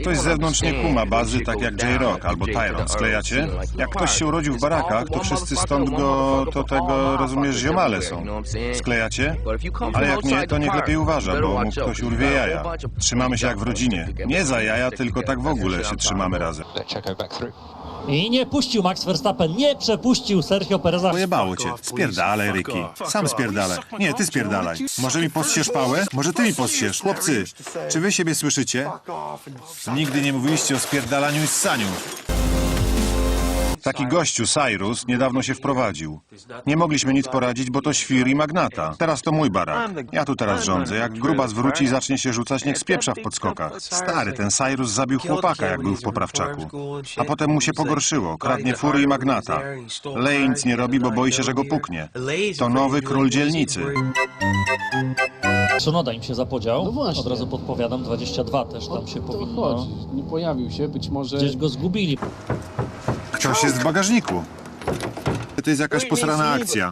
Ktoś z zewnątrz nie kuma bazy, tak jak J-Rock albo Tyron. Sklejacie? Jak ktoś się urodził w barakach, to wszyscy stąd go, to tego, rozumiesz, ziomale są. Sklejacie? Ale jak nie, to niech lepiej uważa, bo mu ktoś urwie jaja. Trzymamy się jak w rodzinie. Nie za jaja, tylko tak w ogóle się trzymamy razem. I nie puścił Max Verstappen, nie przepuścił Sergio Pereza. Pojebało cię. Spierdalaj, Ricky. Sam spierdalaj. Nie, ty spierdalaj. Może mi possiesz pałę? Może ty mi possiesz. Chłopcy, czy wy siebie słyszycie? Nigdy nie mówiliście o spierdalaniu i ssaniu. Taki gościu, Cyrus, niedawno się wprowadził. Nie mogliśmy nic poradzić, bo to świr i magnata. Teraz to mój barak. Ja tu teraz rządzę. Jak gruba zwróci i zacznie się rzucać, niech spieprza w podskokach. Stary, ten Cyrus zabił chłopaka, jak był w poprawczaku. A potem mu się pogorszyło. Kradnie fury i magnata. Lej nic nie robi, bo boi się, że go puknie. To nowy król dzielnicy. Szunoda im się zapodział. No właśnie. Od razu podpowiadam, 22 też tam się to powinno. chodzi. Nie pojawił się, być może... Gdzieś go zgubili. Ktoś jest w bagażniku. To jest jakaś posrana akcja.